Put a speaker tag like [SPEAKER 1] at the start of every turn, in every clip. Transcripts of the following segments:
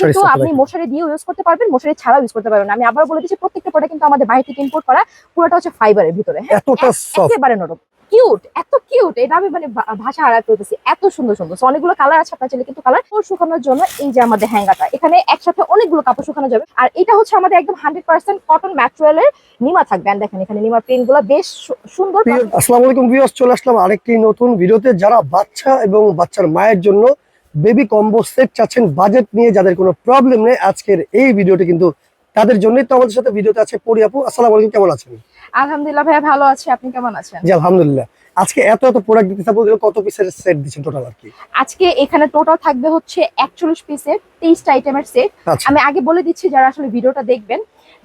[SPEAKER 1] কিন্তু আপনি মশারি দিয়ে ইউজ করতে পারবেন মশারি ছাড়াও ইউজ করতে পারবেন। আমি আবার বলে দিচ্ছি প্রত্যেকটা প্রোডাক্ট কিন্তু আমাদের বাইরে থেকে ইম্পোর্ট করা পুরোটা হচ্ছে ফাইবারের ভিতরে হ্যাঁ? একেবারে নরম। কিউট এত কিউট এটা আমি মানে ভাষা হারাতে করতেছি। এত সুন্দর সুন্দর। অনেকগুলো কালার আছে আপনার ছেলে কিন্তু কালার শুকানোর জন্য এই যে আমাদের হ্যাঙ্গাটা এখানে একসাথে অনেকগুলো কাপড় শুকানো যাবে। আর এটা হচ্ছে আমাদের একদম হান্ড্রেড পার্সেন্ট কটন ম্যাটেরিয়ালের নিমা থাকবে। দেখেন এখানে নিমার প্রিন্টগুলো বেশ সুন্দর
[SPEAKER 2] আসসালামু আলাইকুম ভিউয়ার্স চলে আসলাম আরেকটি নতুন ভিডিওতে যারা বাচ্চা এবং বাচ্চার মায়ের জন্য বেবি কম্বো সেট চাচ্ছেন। বাজেট নিয়ে যাদের কোনো প্রবলেম নেই আজকের এই ভিডিওটি কিন্তু তাদের জন্যই তো আমাদের সাথে ভিডিওতে আছে পরি আপু। আসসালামু আলাইকুম কেমন আছেন?
[SPEAKER 1] আলহামদুলিল্লাহ ভাইয়া ভালো আছি। আপনি কেমন আছেন?
[SPEAKER 2] জি আলহামদুলিল্লাহ। আজকে এত এত প্রোডাক্ট দিতে এগুলো কত পিসের সেট দিচ্ছেন টোটাল আর কি?
[SPEAKER 1] আজকে এখানে টোটাল থাকবে হচ্ছে একচল্লিশ পিসের তেইশটা আইটেমের সেট
[SPEAKER 2] আচ্ছা।
[SPEAKER 1] আমি আগে বলে দিচ্ছি যারা আসলে ভিডিওটা দেখবেন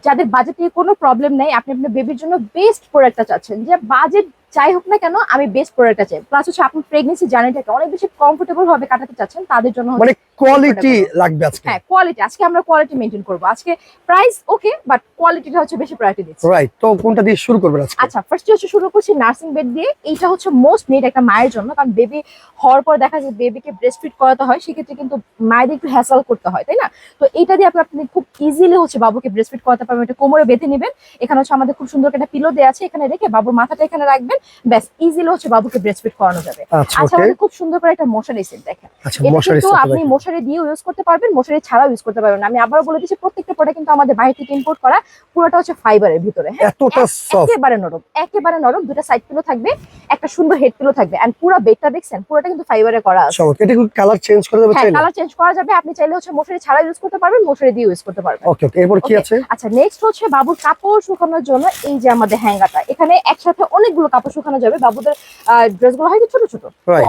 [SPEAKER 1] যাদের বাজেটে কোনো প্রবলেম নেই আপনি আপনার বেবির জন্য বেস্ট প্রোডাক্টটা চাচ্ছেন। যে বাজেট যাই হোক না কেন আমি বেস্ট প্রোডাক্টটা চাই প্লাস হচ্ছে আপনি প্রেগনেন্সি জার্নিটাকে অনেক বেশি কমফোর্টেবল ভাবে কাটাতে চাচ্ছেন তাদের জন্য
[SPEAKER 2] মানে কোয়ালিটি লাগবে আজকে।
[SPEAKER 1] হ্যাঁ কোয়ালিটি আজকে আমরা কোয়ালিটি মেনটেন করব। আজকে প্রাইস ওকে বাট কোয়ালিটিটা হচ্ছে বেশি প্রায়োরিটি দিচ্ছি।
[SPEAKER 2] রাইট তো কোনটা দিয়ে শুরু করবেন আজকে?
[SPEAKER 1] আচ্ছা ফার্স্ট হচ্ছে শুরু করছি নার্সিং বেড দিয়ে। এইটা হচ্ছে মোস্ট নিড একটা মায়ের জন্য কারণ বেবি হওয়ার পর দেখা যায় বেবিকে ব্রেস্ট ফিড করাতে হয় সেক্ষেত্রে কিন্তু মায়েদের একটু হ্যাসাল করতে হয় তাই না? তো এটা দিয়ে আপনি আপনি খুব ইজিলি হচ্ছে বাবুকে ব্রেস্ট ফিড করাতে পারবেন। এটা কোমরে বেঁধে নেবেন। এখানে হচ্ছে আমাদের খুব সুন্দর একটা পিলো দেওয়া আছে এখানে রেখে বাবুর মাথাটা এখানে রাখবেন। ব্যাস ইজিলি হচ্ছে বাবুকে ব্রেস্ট ফিড করানো যাবে।
[SPEAKER 2] আচ্ছা
[SPEAKER 1] আচ্ছা খুব সুন্দর করে একটা মশারি সেট দেখেন।
[SPEAKER 2] আচ্ছা
[SPEAKER 1] কিন্তু আপনি মশারি দিয়ে ইউজ করতে পারবেন মশারি ছাড়াও ইউজ করতে পারবেন। আমি আবার বলে দিচ্ছি প্রত্যেকটা প্রোডাক্ট কিন্তু আমাদের বাইরে থেকে ইম্পোর্ট করা পুরোটা হচ্ছে ফাইবারের ভিতরে হ্যাঁ?
[SPEAKER 2] এতটা সফট
[SPEAKER 1] একেবারে নরম একেবারে নরম দুটো সাইড পিলো থাকবে একটা সুন্দর হেড পিলো থাকবে। এন্ড পুরো বেডটা দেখছেন পুরোটা কিন্তু ফাইবারে করা আছে।
[SPEAKER 2] এটা কি কালার চেঞ্জ করে দেবে
[SPEAKER 1] হ্যাঁ
[SPEAKER 2] চাইলে?
[SPEAKER 1] কালার চেঞ্জ করা যাবে আপনি চাইলে হচ্ছে মশারি ছাড়া ইউজ করতে পারবেন মশারি দিয়ে ইউজ করতে পারবেন।
[SPEAKER 2] ওকে ওকে এরপর কি. আছে?
[SPEAKER 1] আচ্ছা নেক্সট হচ্ছে বাবুর কাপড় শুকানোর জন্য এই যে আমাদের হ্যাঙ্গাটা এখানে একসাথে অনেকগুলো কাপড় শুকানো যাবে বাবুদের ড্রেসগুলো হয় ছোট ছোট.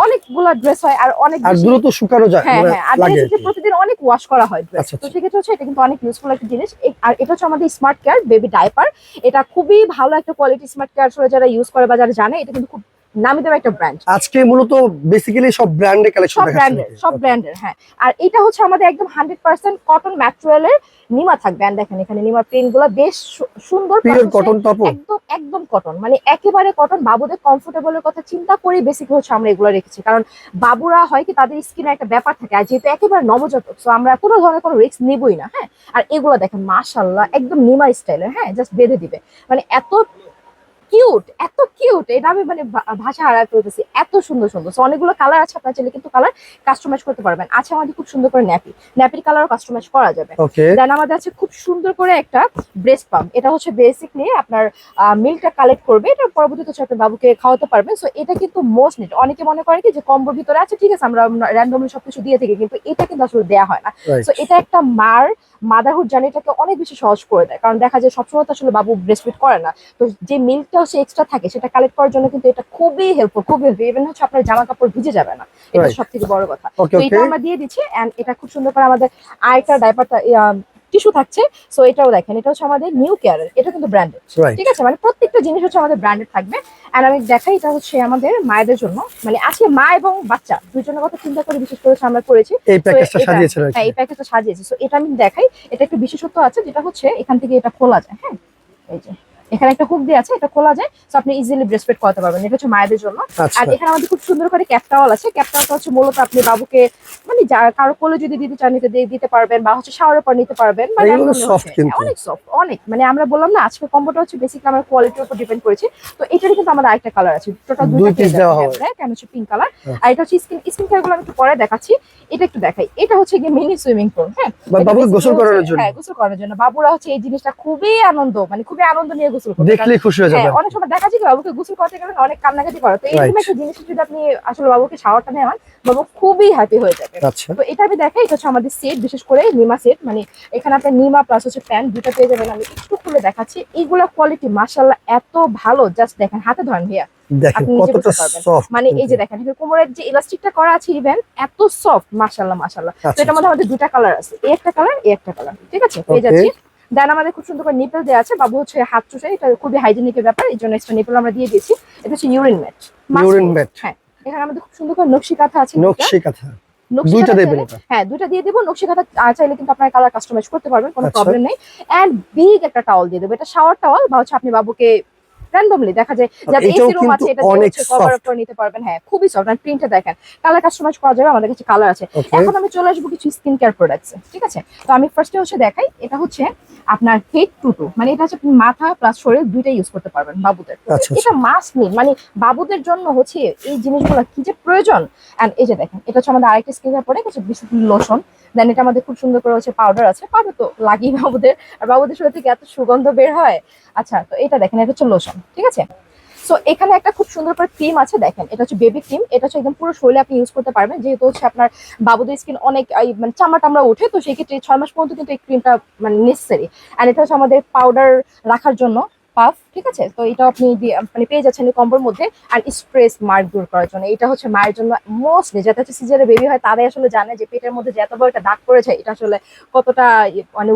[SPEAKER 1] অনেকগুলো ড্রেস হয় আর অনেক
[SPEAKER 2] আর দ্রুত শুকানো যায়
[SPEAKER 1] হ্যাঁ
[SPEAKER 2] মানে
[SPEAKER 1] হ্যাঁ আর। প্রতিদিন অনেক ওয়াশ করা হয় ড্রেস
[SPEAKER 2] আচ্ছা,
[SPEAKER 1] তো
[SPEAKER 2] আচ্ছা।
[SPEAKER 1] সেক্ষেত্রে হচ্ছে এটা কিন্তু অনেক ইউজফুল একটা জিনিস আর এটা হচ্ছে আমাদের স্মার্ট কেয়ার বেবি ডাইপার এটা খুবই ভালো একটা কোয়ালিটি স্মার্ট কেয়ার যারা ইউজ করে বা যারা জানে এটা কিন্তু খুব নামি দামি একটা ব্র্যান্ড
[SPEAKER 2] আজকে মূলত বেসিক্যালি সব ব্র্যান্ডের কালেকশন
[SPEAKER 1] সব ব্র্যান্ডের সব ব্র্যান্ডের হ্যাঁ। আর এটা হচ্ছে আমাদের একদম হান্ড্রেড পার্সেন্ট কটন ম্যাটেরিয়ালের নিমা থাকবে। দেখেন এখানে নিমা বেশ সুন্দর
[SPEAKER 2] পিওর কটন টপো
[SPEAKER 1] একদম একদম কটন মানে একেবারে কটন বাবুদের কমফোর্টেবলের কথা চিন্তা করে বেসিক হচ্ছে আমরা এগুলো রেখেছি। কারণ বাবুরা হয় কি তাদের স্কিনে একটা ব্যাপার থাকে। আর যেহেতু একেবারে নবজাতক তো আমরা কোনো ধরনের কোনো রিস্ক নিবই না হ্যাঁ। আর এগুলো দেখেন মাশাল্লাহ একদম নিমা স্টাইলের হ্যাঁ জাস্ট বেঁধে দিবে। মানে এত কিউট এটা আমি মানে ভাষা করতেছি এত সুন্দর সুন্দর। অনেকগুলো কালার আছে আপনার চাইলে কিন্তু কালার কাস্টমাইজ করতে পারবেন। আছে আমাদের খুব সুন্দর করে ন্যাপি ন্যাপির কালারও কাস্টমাইজ করা যাবে। দেন আমাদের আছে খুব সুন্দর করে একটা ব্রেস্ট পাম্প এটা হচ্ছে বেসিকলি আপনার মিল্কটা কালেক্ট করবে। এটা পরবর্তীতে হচ্ছে আপনার বাবুকে খাওয়াতে পারবেন। সো এটা কিন্তু মোস্ট নিট অনেকে মনে করে কি যে কম্বোর ভিতরে আছে ঠিক আছে আমরা র্যান্ডমলি সবকিছু দিয়ে থাকি কিন্তু এটা কিন্তু আসলে দেওয়া হয় না। সো এটা একটা মার মাদারহুড জার্নিটাকে অনেক বেশি সহজ করে দেয়। কারণ দেখা যায় সবসময় তো আসলে বাবু ব্রেস্টফিড করে না। তো যে মিল্কটা সে এক্সট্রা থাকে সেটা কালেক্ট করার জন্য কিন্তু এটা খুবই হেল্পফুল খুবই হেল্পফুল ইভেন হচ্ছে আপনার জামা কাপড় ভিজে যাবে না। এটা সব থেকে বড় কথা। তো এটা আমরা দিয়ে দিচ্ছি এন্ড এটা খুব সুন্দর করে আমাদের আরেকটা ডাইপারটা টিস্যু থাকছে সো এটাও দেখেন এটা হচ্ছে আমাদের নিউ কেয়ার এটা কিন্তু ব্র্যান্ডেড ঠিক আছে? মানে প্রত্যেকটা জিনিস হচ্ছে আমাদের ব্র্যান্ডেড থাকবে। আর আমি দেখাই এটা হচ্ছে আমাদের মায়েদের জন্য মানে আজকে মা এবং বাচ্চা দুজনের কথা চিন্তা করে বিশেষ করে আমরা করেছি।
[SPEAKER 2] এই প্যাকেজটা সাজিয়েছে
[SPEAKER 1] হ্যাঁ এই প্যাকেজটা সাজিয়েছি। সো এটা আমি দেখাই এটা একটু বিশেষত্ব আছে যেটা হচ্ছে এখান থেকে এটা খোলা যায় হ্যাঁ? এই যে। এখানে একটা হুক দিয়ে আছে এটা খোলা যায় সো আপনি ইজিলি ব্রেস্টফিড করাতে পারবেন। এটা হচ্ছে মায়েদের জন্য।
[SPEAKER 2] আচ্ছা।
[SPEAKER 1] আর এখানে আমাদের খুব সুন্দর করে ক্যাপ টাওয়াল আছে। ক্যাপ টাওয়ালটা হচ্ছে মূলত আপনি বাবুকে মানে কারও কোলে যদি দিতে চান নিতে দিতে পারবেন বা হচ্ছে শাওয়ারের পর নিতে পারবেন
[SPEAKER 2] কিন্তু।
[SPEAKER 1] অনেক সফট অনেক। মানে আমরা বললাম না আজকে কম্বোটা হচ্ছে বেসিক্যালি আমরা কোয়ালিটির উপর ডিপেন্ড করেছি। তো এটারই কিন্তু আমাদের আরেকটা কালার আছে। টোটাল
[SPEAKER 2] দুই
[SPEAKER 1] দুই পিস
[SPEAKER 2] দেওয়া হবে।
[SPEAKER 1] হবে কেন হচ্ছে? পিঙ্ক কালার
[SPEAKER 2] আচ্ছা।
[SPEAKER 1] আর এটা হচ্ছে স্কিন স্কিন কেয়ারগুলো আমি একটু পরে দেখাচ্ছি। এটা একটু দেখাই। এটা হচ্ছে গিয়ে মিনি সুইমিং পুল হ্যাঁ?
[SPEAKER 2] বাবুকে গোসল করানোর জন্য।
[SPEAKER 1] হ্যাঁ গোসল করানোর জন্য। বাবুরা হচ্ছে এই জিনিসটা খুবই আনন্দ মানে খুবই আনন্দ নিয়ে গোসল
[SPEAKER 2] দেখলেই খুশি হয়ে যাবে।
[SPEAKER 1] হ্যাঁ অনেক সময় দেখা যায় কি বাবুকে গোসল করতে গেলে অনেক কান্নাকাটি করে। তো এরকম. একটা জিনিস যদি আপনি আসলে বাবুকে শাওয়ারটা নেওয়ান বাবু খুবই হ্যাপি হয়ে যাবে।
[SPEAKER 2] আচ্ছা।
[SPEAKER 1] তো এটা আমি দেখাই এটা হচ্ছে আমাদের সেট বিশেষ করে নিমা সেট মানে এখানে আপনার নিমা প্লাস হচ্ছে প্যান্ট দুটো পেয়ে যাবেন। আমি একটু খুলে দেখাচ্ছি। এইগুলা কোয়ালিটি মাশাল্লাহ এত ভালো। জাস্ট দেখেন হাতে ধরেন ভাইয়া। আপনি মানে এই যে দেখেন কোমরের যে ইলাস্টিকটা করা আছে ইভেন এত সফট তো
[SPEAKER 2] আচ্ছা
[SPEAKER 1] এটার মধ্যে আমাদের দুটা কালার আছে। এই একটা কালার এই একটা কালার ঠিক আছে? পেয়ে যাচ্ছি। দেন আমাদের খুব সুন্দর করে নিপেল দেওয়া আছে বাবু হচ্ছে হাত চুষে এটা খুবই হাইজেনিকের ব্যাপার এই জন্য এক্সট্রা নিপেল আমরা দিয়ে দিয়েছি। এটা হচ্ছে ইউরিন ম্যাট
[SPEAKER 2] ইউরিন ম্যাট
[SPEAKER 1] হ্যাঁ এখানে আমাদের খুব সুন্দর করে নকশি কাঁথা আছে
[SPEAKER 2] নকশি কাঁথা। দুইটা দেবেন
[SPEAKER 1] হ্যাঁ দুইটা দিয়ে দেব। নকশি কাঁথা চাইলে কিন্তু আপনার কালার কাস্টমাইজ করতে পারবেন কোনো
[SPEAKER 2] আচ্ছা।
[SPEAKER 1] প্রবলেম নেই। এন্ড বিগ একটা টাওয়াল দিয়ে দেবো। এটা শাওয়ার টাওয়াল বা হচ্ছে আপনি বাবুকে র্যান্ডমলি দেখা যায় যাতে এসি রুম আছে এটা
[SPEAKER 2] অনেক
[SPEAKER 1] কভার
[SPEAKER 2] soft।
[SPEAKER 1] করে নিতে পারবেন। হ্যাঁ খুবই সফট আর প্রিন্টটা দেখেন কালার কাস্টমাইজ করা যাবে আমাদের কাছে কালার আছে। এখন আমি চলে আসব কিছু স্কিন কেয়ার প্রোডাক্টস ঠিক আছে? তো আমি ফার্স্টে হচ্ছে দেখাই এটা হচ্ছে আপনার হেড টু টু মানে এটা হচ্ছে আপনি মাথা প্লাস শরীর দুইটাই ইউজ করতে পারবেন বাবুদের।
[SPEAKER 2] আচ্ছা,
[SPEAKER 1] এটা মাস্ট নিড মানে বাবুদের জন্য হচ্ছে এই জিনিসগুলো কি যে প্রয়োজন? এন্ড এই যে দেখেন এটা হচ্ছে আমাদের আরেকটা স্কিন কেয়ার প্রোডাক্ট হচ্ছে বেসিক্যালি লোশন দেন এটা আমাদের খুব সুন্দর করে হচ্ছে পাউডার আছে। পাউডার তো লাগেই বাবুদের। আর বাবুদের শরীর থেকে এত সুগন্ধ বের হয়। আচ্ছা তো এটা দেখেন, এটা হচ্ছে লোশন ঠিক আছে? সো এখানে একটা খুব সুন্দর করে ক্রিম আছে, দেখেন, এটা হচ্ছে বেবি ক্রিম এটা হচ্ছে একদম পুরো শরীরে আপনি ইউজ করতে পারবেন, যেহেতু হচ্ছে আপনার বাবুদের স্কিন অনেক মানে চামড়া টামড়া ওঠে, তো সেক্ষেত্রে ছয় মাস পর্যন্ত কিন্তু এই ক্রিমটা মানে নেসেসারি অ্যান্ড এটা হচ্ছে আমাদের পাউডার রাখার জন্য পাফ ঠিক আছে? তো এটা আপনি মানে পেয়ে যাচ্ছেন এই কম্বোর মধ্যে। আর স্ট্রেস মার্ক দূর করার জন্য। এটা হচ্ছে মায়ের জন্য মোস্টলি যাতে হচ্ছে সিজারে বেবি হয় তারাই আসলে জানে যে পেটের মধ্যে যে এত বড় একটা দাগ পড়েছে এটা আসলে কতটা মানে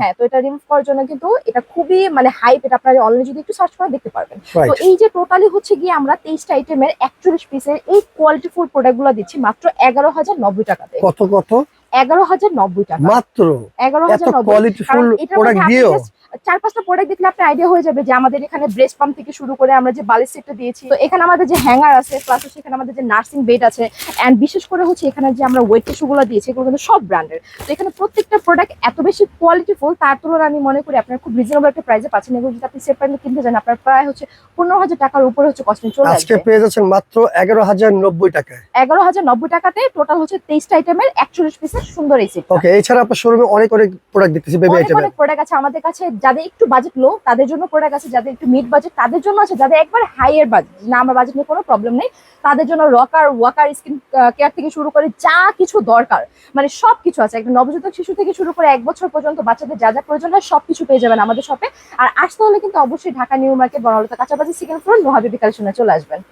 [SPEAKER 1] হ্যাঁ তো এটা রিমুভ করার জন্য কিন্তু এটা খুবই মানে হাইপ এটা আপনারা অনলাইনে যদি একটু সার্চ করে দেখতে পারবেন। তো এই যে টোটালি হচ্ছে গিয়ে আমরা তেইশটা আইটেমের একচল্লিশ পিসের এই কোয়ালিটি ফুল প্রোডাক্টগুলো দিচ্ছি মাত্র এগারো হাজার নব্বই টাকাতে।
[SPEAKER 2] কত কত?
[SPEAKER 1] এগারো হাজার নব্বই টাকা।
[SPEAKER 2] মাত্র?
[SPEAKER 1] এগারো
[SPEAKER 2] এত
[SPEAKER 1] হাজার
[SPEAKER 2] কোয়ালিটি ফুল প্রোডাক্ট
[SPEAKER 1] মধ্যে আপনি
[SPEAKER 2] দিয়েও
[SPEAKER 1] just চার পাঁচটা প্রোডাক্ট দেখলে আপনার আইডিয়া হয়ে যাবে যে আমাদের এখানে ব্রেস্ট পাম্প থেকে শুরু করে আমরা যে বালিশ সেটটা দিয়েছি। তো এখানে আমাদের যে হ্যাঙ্গার আছে প্লাস সেখানে আমাদের যে নার্সিং বেড আছে এন্ড বিশেষ করে হচ্ছে এখানে যে আমরা ওয়েট টিস্যুগুলো দিয়েছি এগুলো কিন্তু সব ব্র্যান্ডের তো এখানে প্রত্যেকটা প্রোডাক্ট এত বেশি কোয়ালিটিফুল তার তুলনায় আমি মনে করি আপনার খুব রিজনেবল একটা প্রাইসে পাচ্ছেন এগুলো যদি আপনি সেপারেটলি কিনতে যান আপনার প্রায় হচ্ছে পনেরো হাজার টাকার উপরে হচ্ছে কস্টিং চলে
[SPEAKER 2] আজকে পেয়ে যাচ্ছেন মাত্র এগারো হাজার নব্বই টাকায়।
[SPEAKER 1] এগারো হাজার নব্বই টাকাতে টোটাল হচ্ছে তেইশটা আইটেমের একচল্লিশ পিসের সুন্দর এই সেটটা
[SPEAKER 2] ওকে এছাড়া আপনার শোরুমে অনেক অনেক প্রোডাক্ট দেখতেছি বেবি
[SPEAKER 1] অনেক
[SPEAKER 2] আইটেমের
[SPEAKER 1] অনেক প্রোডাক্ট আছে। আমাদের কাছে যাদের একটু বাজেট লো তাদের জন্য প্রোডাক্ট আছে। যাদের একটু মিড বাজেট তাদের জন্য আছে। যাদের একবার হাইয়ের বাজেট না আমার বাজেট নিয়ে কোনো প্রবলেম নেই। তাদের জন্য রকার ওয়াকার স্কিন কেয়ার থেকে শুরু করে যা কিছু দরকার মানে সব কিছু আছে। একটা নবজাতক শিশু থেকে শুরু করে এক বছর পর্যন্ত বাচ্চাদের যা যা প্রয়োজন হয় সব কিছু পেয়ে যাবেন আমাদের শপে আর আসতে হলে কিন্তু অবশ্যই ঢাকা নিউ মার্কেট বনলতা কাঁচাবাজি সেকেন্ড ফ্লোর নোহাবিবি কালেকশনে চলে আসবেন।